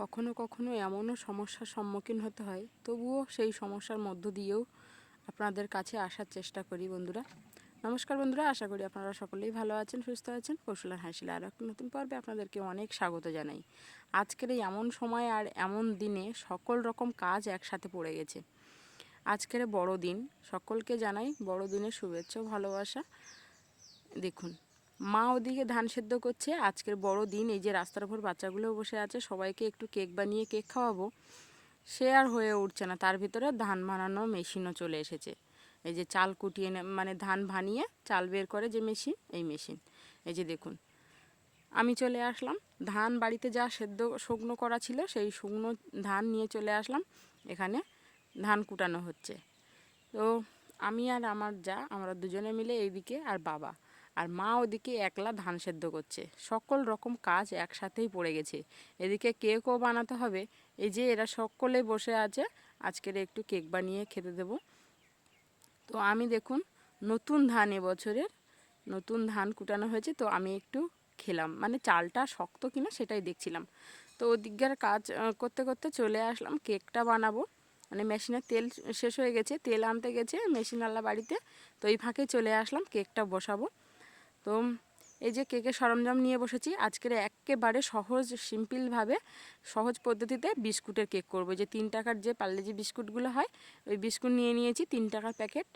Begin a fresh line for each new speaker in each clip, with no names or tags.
কখনো কখনো এমনও সমস্যার সম্মুখীন হতে হয়, তবুও সেই সমস্যার মধ্য দিয়েও আপনাদের কাছে আসার চেষ্টা করি বন্ধুরা। নমস্কার বন্ধুরা, আশা করি আপনারা সকলেই ভালো আছেন, সুস্থ আছেন। কৌশলার হাসিলে আরও একটি নতুন পর্বে আপনাদেরকে অনেক স্বাগত জানাই। আজকের এই এমন সময় আর এমন দিনে সকল রকম কাজ একসাথে পড়ে গেছে। আজকের বড়দিন, সকলকে জানাই বড়দিনের শুভেচ্ছা ভালোবাসা। দেখুন মা ওদিকে ধান সেদ্ধ করছে। আজকের বড় দিন, এই যে রাস্তার উপর বাচ্চাগুলো বসে আছে, সবাইকে একটু কেক বানিয়ে কেক খাওয়াবো। সে আর হয়ে উঠছে না, তার ভিতরে ধান বানানো মেশিনও চলে এসেছে। এই যে চাল কুটিয়ে মানে ধান ভানিয়ে চাল বের করে যে মেশিন, এই মেশিন। এই যে দেখুন, আমি চলে আসলাম। ধান বাড়িতে যা সেদ্ধ শুকনো করা ছিল, সেই শুকনো ধান নিয়ে চলে আসলাম। এখানে ধান কুটানো হচ্ছে। তো আমি আর আমার যা, আমরা দুজনে মিলে এইদিকে আর বাবা। আর মা ওদিকে একলা ধান সেদ্ধ করছে। সকল রকম কাজ একসাথেই পড়ে গেছে। এদিকে কেকও বানাতে হবে। এই যে এরা সকলে বসে আছে, আজকের একটু কেক বানিয়ে খেতে দেব। তো আমি দেখুন, নতুন ধান এবছরের, নতুন ধান কুটানো হয়েছে, তো আমি একটু খেলাম। মানে চালটা শক্ত কিনা সেটাই দেখছিলাম। তো ওদিককার কাজ করতে করতে চলে আসলাম, কেকটা বানাবো। মানে মেশিনের তেল শেষ হয়ে গেছে, তেল আনতে গেছে মেশিনওয়ালা বাড়িতে। তো এই ফাঁকে চলে আসলাম, কেকটা বসাবো। তো এই যে কেকের সরঞ্জাম নিয়ে বসেছি, আজকের একেবারে সহজ, সিম্পিলভাবে সহজ পদ্ধতিতে বিস্কুটের কেক করব। যে তিন টাকার যে পার্লেজি বিস্কুটগুলো হয়, ওই বিস্কুট নিয়ে নিয়েছি, তিন টাকার প্যাকেট,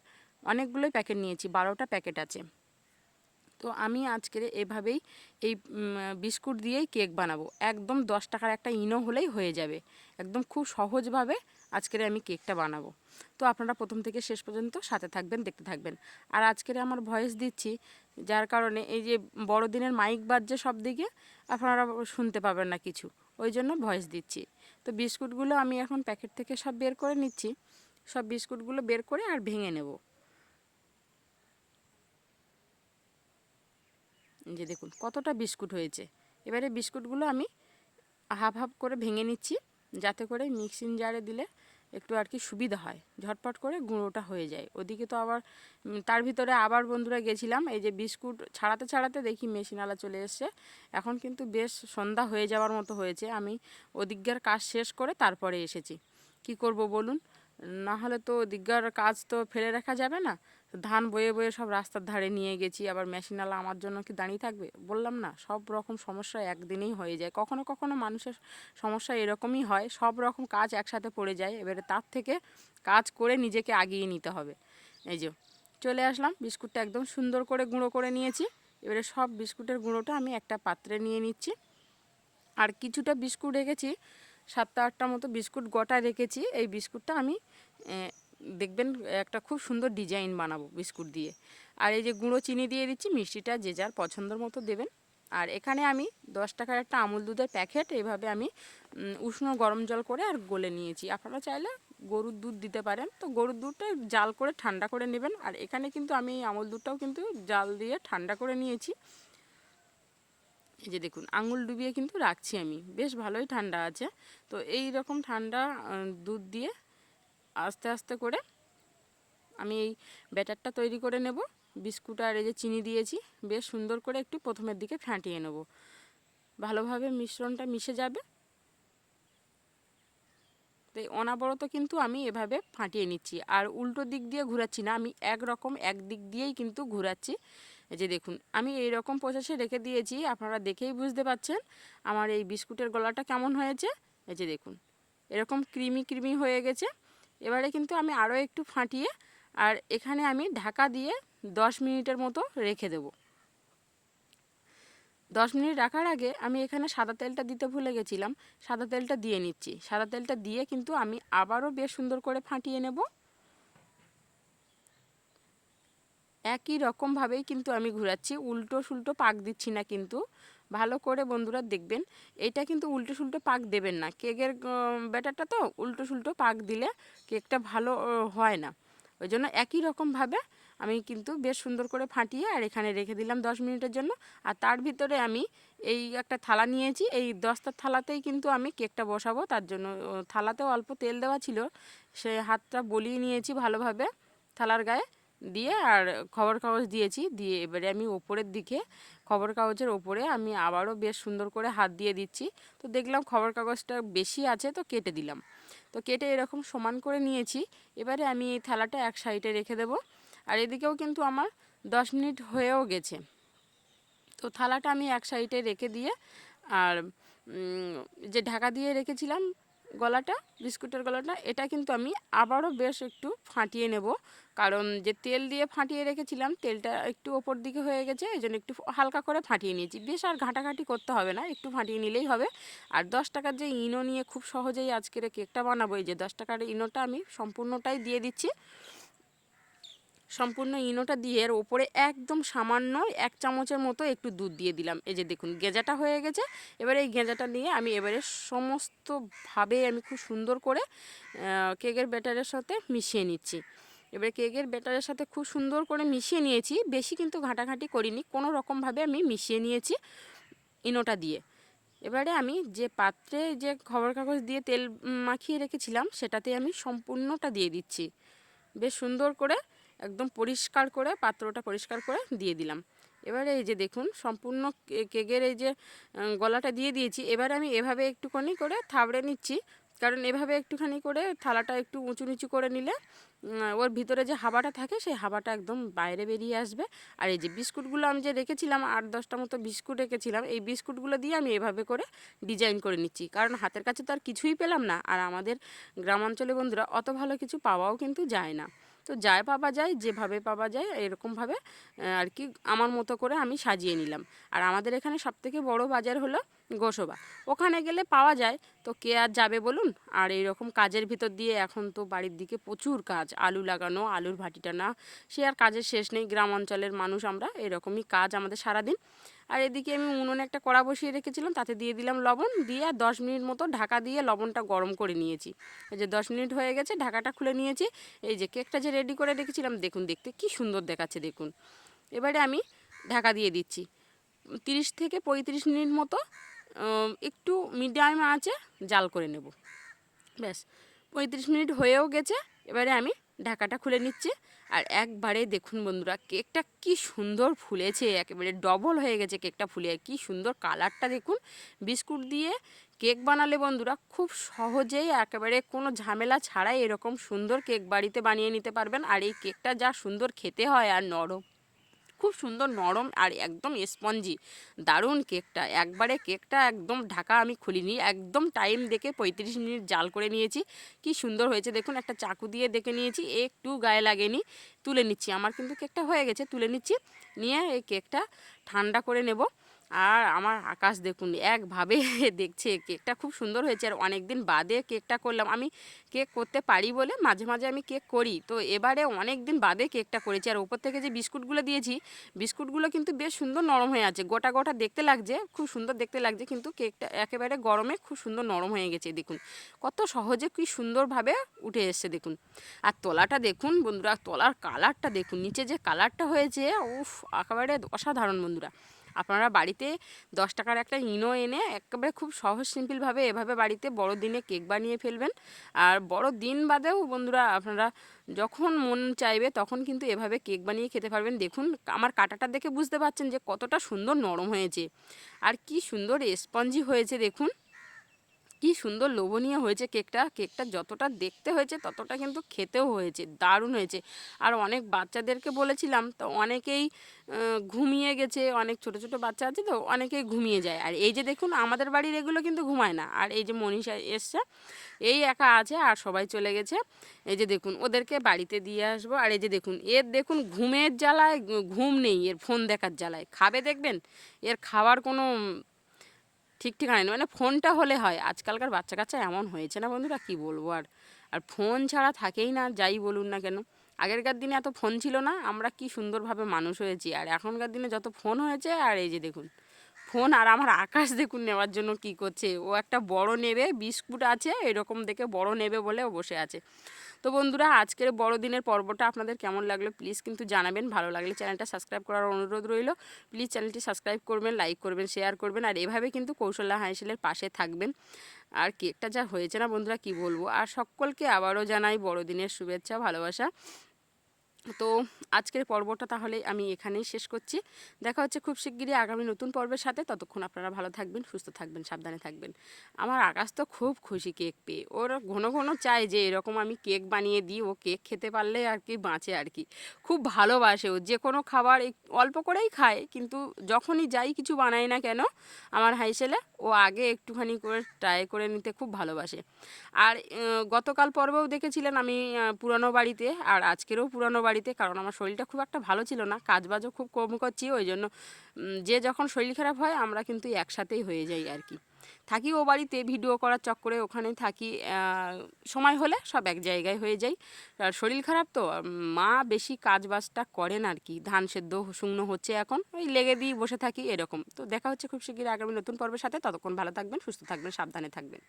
অনেকগুলোই প্যাকেট নিয়েছি, বারোটা প্যাকেট আছে। তো আমি আজকের এভাবেই এই বিস্কুট দিয়েই কেক বানাবো। একদম দশ টাকার একটা ইনো হলেই হয়ে যাবে। একদম খুব সহজভাবে আজকের আমি কেকটা বানাবো। তো আপনারা প্রথম থেকে শেষ পর্যন্ত সাথে থাকবেন, দেখতে থাকবেন। আর আজকের আমার ভয়েস দিচ্ছি, যার কারণে এই যে বড়দিনের মাইক বাজছে সব দিকে, আপনারা শুনতে পাবেন না কিছু। ওই জন্য ভয়েস দিচ্ছি। তো বিস্কুটগুলো আমি এখন প্যাকেট থেকে সব বের করে নিচ্ছি। সব বিস্কুটগুলো বের করে আর ভেঙে নেব। যে দেখুন, কতটা বিস্কুট হয়েছে। এবারে বিস্কুটগুলো আমি হাফ হাফ করে ভেঙে নিচ্ছি, যাতে করে মিক্সিং জারে দিলে একটু আর কি সুবিধা হয়। ঝটপট করে গুঁড়োটা হয়ে যায়। ওদিকে তো আবার তার ভিতরে আবার বন্ধুরা গেছিলাম, এই যে বিস্কুট ছাড়াতে ছাড়াতে দেখি মেশিনওয়ালা চলে এসছে। এখন কিন্তু বেশ সন্ধ্যা হয়ে যাওয়ার মতো হয়েছে। আমি ওদিককার কাজ শেষ করে তারপরে এসেছি। কি করব বলুন? না হলে তো দিগ্গার কাজ তো ফেলে রাখা যাবে না। ধান বয়ে বয়ে সব রাস্তার ধারে নিয়ে গেছি, আবার মেশিনওয়ালা আমার জন্য কি দাঁড়িয়ে থাকবে? বললাম না, সব রকম সমস্যা একদিনেই হয়ে যায়। কখনো কখনো মানুষের সমস্যা এরকমই হয়, সব রকম কাজ একসাথে পড়ে যায়, এবারে তার থেকে কাজ করে নিজেকে আগিয়ে নিতে হবে। এই যে, চলে আসলাম, বিস্কুটটা একদম সুন্দর করে গুঁড়ো করে নিয়েছি। এবারে সব বিস্কুটের গুঁড়োটা আমি একটা পাত্রে নিয়ে নিচ্ছি। আর কিছুটা বিস্কুট রেখেছি, সাতটা আটটা মতো বিস্কুট গোটা রেখেছি। এই বিস্কুটটা আমি দেখবেন একটা খুব সুন্দর ডিজাইন বানাবো বিস্কুট দিয়ে। আর এই যে গুঁড়ো চিনি দিয়ে দিচ্ছি, মিষ্টিটা যে যার পছন্দের মতো দেবেন। আর এখানে আমি দশ টাকার একটা আমুল দুধের প্যাকেট, এভাবে আমি উষ্ণ গরম জল করে আর গলে নিয়েছি। আপনারা চাইলে গরুর দুধ দিতে পারেন। তো গরুর দুধটা জাল করে ঠান্ডা করে নেবেন। আর এখানে কিন্তু আমি আমুল দুধটাও কিন্তু জাল দিয়ে ঠান্ডা করে নিয়েছি। এই যে দেখুন, আঙুল ডুবিয়ে কিন্তু রাখছি আমি। বেশ ভালোই ঠান্ডা আছে। তো এই রকম ঠান্ডা দুধ দিয়ে আস্তে আস্তে করে আমি এই ব্যাটারটা তৈরি করে নেব। বিস্কুট আর এই যে চিনি দিয়েছি, বেশ সুন্দর করে একটু প্রথমের দিকে ফাটিয়ে নেব। ভালোভাবে মিশ্রণটা মিশে যাবে। তো অনাবরত কিন্তু আমি এভাবে ফাটিয়ে নিচ্ছি। আর উল্টো দিক দিয়ে ঘোরাচ্ছি না, আমি এক রকম এক দিক দিয়েই কিন্তু ঘোরাচ্ছি। যে দেখুন, আমি এই রকম প্রসেসে রেখে দিয়েছি, আপনারা দেখেই বুঝতে পাচ্ছেন আমার এই বিস্কুটের গলাটা কেমন হয়েছে। এই যে দেখুন, এরকম ক্রিমি ক্রিমি হয়ে গেছে। এবারে কিন্তু আমি আরও একটু ফাটিয়ে আর এখানে আমি ঢাকা দিয়ে দশ মিনিটের মতো রেখে দেব। দশ মিনিট রাখার আগে আমি এখানে সাদা তেলটা দিতে ভুলে গেছিলাম, সাদা তেলটা দিয়ে নিচ্ছি। সাদা তেলটা দিয়ে কিন্তু আমি আবারও বেশ সুন্দর করে ফাটিয়ে নেব। একই রকমভাবেই কিন্তু আমি ঘোরাচ্ছি। উল্টো সুল্টো পাক দিচ্ছি না কিন্তু। ভালো করে বন্ধুরা দেখবেন। এটা কিন্তু উল্টো সুল্টো পাক দেবেন না। কেকের ব্যাটারটা তো উল্টো সুল্টো পাক দিলে কেকটা ভালো হয় না। ওই জন্য একই রকমভাবে আমি কিন্তু বেশ সুন্দর করে ফাটিয়ে আর এখানে রেখে দিলাম দশ মিনিটের জন্য। আর তার ভিতরে আমি এই একটা থালা নিয়েছি। এই দশটার থালাতেই কিন্তু আমি কেকটা বসাবো। তার জন্য থালাতেও অল্প তেল দেওয়া ছিল। সে হাতটা বলিয়ে নিয়েছি ভালোভাবে থালার গায়ে। দিয়ে আর খবর কাগজ দিয়েছি। দিয়ে এবারে আমি ওপরের দিকে খবর কাগজের ওপরে আমি আবারও বেশ সুন্দর করে হাত দিয়ে দিচ্ছি। তো দেখলাম খবর কাগজটা বেশি আছে, তো কেটে দিলাম। তো কেটে এরকম সমান করে নিয়েছি। এবারে আমি এই থালাটা এক সাইডে রেখে দেব। আর এদিকেও কিন্তু আমার দশ মিনিট হয়েও গেছে। তো থালাটা আমি এক সাইডে রেখে দিয়ে আর যে ঢাকা দিয়ে রেখেছিলাম গলাটা, বিস্কুটের গলাটা, এটা কিন্তু আমি আবারও বেশ একটু ফাটিয়ে নেব। কারণ যে তেল দিয়ে ফাটিয়ে রেখেছিলাম, তেলটা একটু ওপর দিকে হয়ে গেছে, এই জন্য একটু হালকা করে ফাটিয়ে নিয়েছি। বেশ আর ঘাঁটাঘাঁটি করতে হবে না, একটু ফাটিয়ে নিলেই হবে। আর দশ টাকার যে ইনো নিয়ে খুব সহজেই আজকের কেকটা বানাবো, এই যে দশ টাকার ইনোটা আমি সম্পূর্ণটাই দিয়ে দিচ্ছি। সম্পূর্ণ ইনোটা দিয়ে এর ওপরে একদম সামান্য এক চামচের মতো একটু দুধ দিয়ে দিলাম। এই যে দেখুন, গেঁজাটা হয়ে গেছে। এবারে এই গেঁজাটা নিয়ে আমি এবারে সমস্তভাবে আমি খুব সুন্দর করে কেকের ব্যাটারের সাথে মিশিয়ে নিচ্ছি। এবারে কেকের ব্যাটারের সাথে খুব সুন্দর করে মিশিয়ে নিয়েছি। বেশি কিন্তু ঘাঁটাঘাঁটি করিনি, কোনো রকমভাবে আমি মিশিয়ে নিয়েছি ইনোটা দিয়ে। এবারে আমি যে পাত্রে যে খবর কাগজ দিয়ে তেল মাখিয়ে রেখেছিলাম, সেটাতে আমি সম্পূর্ণটা দিয়ে দিচ্ছি। বেশ সুন্দর করে একদম পরিষ্কার করে, পাত্রটা পরিষ্কার করে দিয়ে দিলাম। এবারে এই যে দেখুন, সম্পূর্ণ কেকের এই যে গলাটা দিয়ে দিয়েছি। এবারে আমি এভাবে একটুখানি করে থাবড়ে নিচ্ছি। কারণ এভাবে একটুখানি করে থালাটা একটু উঁচু নিচু করে নিলে ওর ভিতরে যে হাওয়াটা থাকে, সেই হাওয়াটা একদম বাইরে বেরিয়ে আসবে। আর এই যে বিস্কুটগুলো আমি যে রেখেছিলাম, আট দশটা মতো বিস্কুট রেখেছিলাম, এই বিস্কুটগুলো দিয়ে আমি এভাবে করে ডিজাইন করে নিচ্ছি। কারণ হাতের কাছে তো আর কিছুই পেলাম না। আর আমাদের গ্রামাঞ্চলে বন্ধুরা, অত ভালো কিছু পাওয়াও কিন্তু যায় না। তো যায় পাওয়া যায়, যেভাবে পাওয়া যায়, এরকমভাবে আর কি আমার মতো করে আমি সাজিয়ে নিলাম। আর আমাদের এখানে সবথেকে বড় বাজার হলো গোসবা। ওখানে গেলে পাওয়া যায়, তো কে আর যাবে বলুন? আর এই রকম কাজের ভিতর দিয়ে এখন তো বাড়ির দিকে প্রচুর কাজ, আলু লাগানো, আলুর ভাটিটা না, সে আর কাজের শেষ নেই গ্রাম অঞ্চলের মানুষ আমরা, এরকমই কাজ আমাদের সারাদিন। আর এদিকে আমি উনুনে একটা কড়া বসিয়ে রেখেছিলাম, তাতে দিয়ে দিলাম লবণ, দিয়ে আর দশ মিনিট মতো ঢাকা দিয়ে লবণটা গরম করে নিয়েছি। এই যে দশ মিনিট হয়ে গেছে, ঢাকাটা খুলে নিয়েছি। এই যে কেকটা যে রেডি করে রেখেছিলাম, দেখুন দেখতে কি সুন্দর দেখাচ্ছে, দেখুন। এবারে আমি ঢাকা দিয়ে দিচ্ছি। তিরিশ থেকে পঁয়ত্রিশ মিনিট মতো একটু মিডিয়াম আছে জাল করে নেব। ব্যাস, পঁয়ত্রিশ মিনিট হয়েও গেছে, এবারে আমি ঢাকাটা খুলে নিচ্ছি। আর একবারে দেখুন বন্ধুরা, কেকটা কি সুন্দর ফুলেছে, একেবারে ডবল হয়ে গেছে কেকটা ফুলে। কি সুন্দর কালারটা দেখুন, বিস্কুট দিয়ে কেক বানালে বন্ধুরা খুব সহজেই একেবারে কোনো ঝামেলা ছাড়াই এরকম সুন্দর কেক বাড়িতে বানিয়ে নিতে পারবেন। আর এই কেকটা যা সুন্দর খেতে হয় আর নরম। খুব সুন্দর নরম আর একদম স্পঞ্জি। দারুণ কেকটা। একবারে কেকটা একদম ঢাকা আমি খুলিনি। একদম টাইম দেখে পঁয়ত্রিশ মিনিট জাল করে নিয়েছি। কি সুন্দর হয়েছে দেখুন, একটা চাকু দিয়ে দেখে নিয়েছি। একটু গায়ে লাগেনি। তুলে নিচ্ছি। আমার কিন্তু কেকটা হয়ে গেছে। তুলে নিচ্ছি। নিয়ে এই কেকটা ঠান্ডা করে নেব। আর আমার আকাশ দেখুন, একভাবে দেখছে কেকটা। খুব সুন্দর হয়েছে আর অনেক দিন বাদে কেকটা করলাম। আমি কেক করতে পারি বলে মাঝে মাঝে আমি কেক করি। তো এবারে অনেক দিন বাদে কেকটা করেছি আর ওপর থেকে যে বিস্কুটগুলো দিয়েছি, বিস্কুটগুলো কিন্তু বেশ সুন্দর নরম হয়ে আছে। গোটা গোটা দেখতে লাগছে, খুব সুন্দর দেখতে লাগছে, কিন্তু কেকটা একেবারে গরমে খুব সুন্দর নরম হয়ে গেছে, দেখুন। কত সহজে কি সুন্দরভাবে উঠে এসছে, দেখুন। আর তলাটা দেখুন বন্ধুরা, তলার কালারটা দেখুন, নিচে যে কালারটা হয়েছে, উফ, একেবারে অসাধারণ বন্ধুরা। আপনারা বাড়িতে দশ টাকার একটা ইনো এনে একেবারে খুব সহজ, সিম্পলভাবে এভাবে বাড়িতে বড় দিনে কেক বানিয়ে ফেলবেন। আর বড় দিন বাদেও বন্ধুরা আপনারা যখন মন চাইবে তখন কিন্তু এভাবে কেক বানিয়ে খেতে পারবেন। দেখুন, আমার কাটাটা দেখে বুঝতে পারছেন যে কতটা সুন্দর নরম হয়েছে। আর কি সুন্দর স্পঞ্জি হয়েছে, দেখুন। কি সুন্দর লোভনীয় হয়েছে কেকটা। কেকটা যতটা দেখতে হয়েছে ততটা কিন্তু খেতেও হয়েছে, দারুণ হয়েছে। আর অনেক বাচ্চাদেরকে বলেছিলাম, তো অনেকেই ঘুমিয়ে গেছে, অনেক ছোট ছোট বাচ্চা আছে তো, অনেকেই ঘুমিয়ে যায়। আর এই যে দেখুন, আমাদের বাড়ির এগুলো কিন্তু ঘুমায় না। আর এই যে মনীষা এসছে, এই একা আছে আর সবাই চলে গেছে। এই যে দেখুন, ওদেরকে বাড়িতে দিয়ে আসব। আর এই যে দেখুন, এর দেখুন, ঘুমের জ্বালায়, ঘুম নেই, এর ফোন দেখার জ্বালায়। খাবে দেখবেন? এর খাওয়ার কোনো ঠিক ঠিকানা নেই মানে ফোনটা হলে হয়। আজকালকার বাচ্চা কাচ্চা এমন হয়েছে না বন্ধুরা, কি বলব আর? আর ফোন ছাড়া থাকেই না, যাই বলুন না কেন। আগেরকার দিনে এত ফোন ছিল না, আমরা কি সুন্দরভাবে মানুষ হয়েছি। আর এখনকার দিনে যত ফোন হয়েছে, আর এই যে দেখুন, ফোন আর আমার আকাশ দেখুন নেওয়ার জন্য কি করছে। ও একটা বড় নেবে, বিস্কুট আছে, এরকম দেখে বড় নেবে বলে ও বসে আছে। তো বন্ধুরা, আজকের বড়দিনের পর্বটা আপনাদের কেমন লাগল প্লিজ কিন্তু জানাবেন। ভালো লাগলে চ্যানেলটা সাবস্ক্রাইব করার অনুরোধ রইল। প্লিজ চ্যানেলটি সাবস্ক্রাইব করবেন, লাইক করবেন, শেয়ার করবেন আর এভাবে কিন্তু কৌশল্যা হাইসেলের পাশে থাকবেন। আর কেকটা যা হয়েছে না বন্ধুরা, কি বলব? আর সকলকে আবারও জানাই বড়দিনের শুভেচ্ছা, ভালোবাসা। তো আজকের পর্বটা তাহলে আমি এখানেই শেষ করছি। দেখা হচ্ছে খুব শিগগিরই আগামী নতুন পর্বের সাথে। ততক্ষণ আপনারা ভালো থাকবেন, সুস্থ থাকবেন, সাবধানে থাকবেন। আমার আকাশ তো খুব খুশি কেক পেয়ে। ওর ঘন ঘন চায় যে এরকম আমি কেক বানিয়ে দিই, ও কেক খেতে পারলে আর কি বাঁচে আর কি। খুব ভালোবাসে ও। যে কোনো খাবার অল্প করেই খায়, কিন্তু যখনই যাই কিছু বানাই না কেন, আমার হাই ছেলে ও আগে একটুখানি করে ট্রাই করে নিতে খুব ভালোবাসে। আর গতকাল পর্বেও দেখেছিলেন আমি পুরানো বাড়িতে আর আজকেরও পুরানো বাড়িতে কারণ আমার শরীরটা খুব একটা ভালো ছিল না, কাজবাজও খুব কম করছি, ওই জন্য যে যখন শরীর খারাপ হয় আমরা কিন্তু একসাথেই হয়ে যাই আর কি। থাকি ও বাড়িতে, ভিডিও করার চক্করে ওখানে থাকি। সময় হলে সব এক জায়গায় হয়ে যাই। আর শরীর খারাপ তো মা বেশি কাজ বাজটা করেন আর কি। ধান সেদ্ধ শুকনো হচ্ছে এখন, ওই লেগে দিয়ে বসে থাকি এরকম। তো দেখা হচ্ছে খুব শিগগির আগামী নতুন পর্বের সাথে। ততক্ষণ ভালো থাকবেন, সুস্থ থাকবেন, সাবধানে থাকবেন।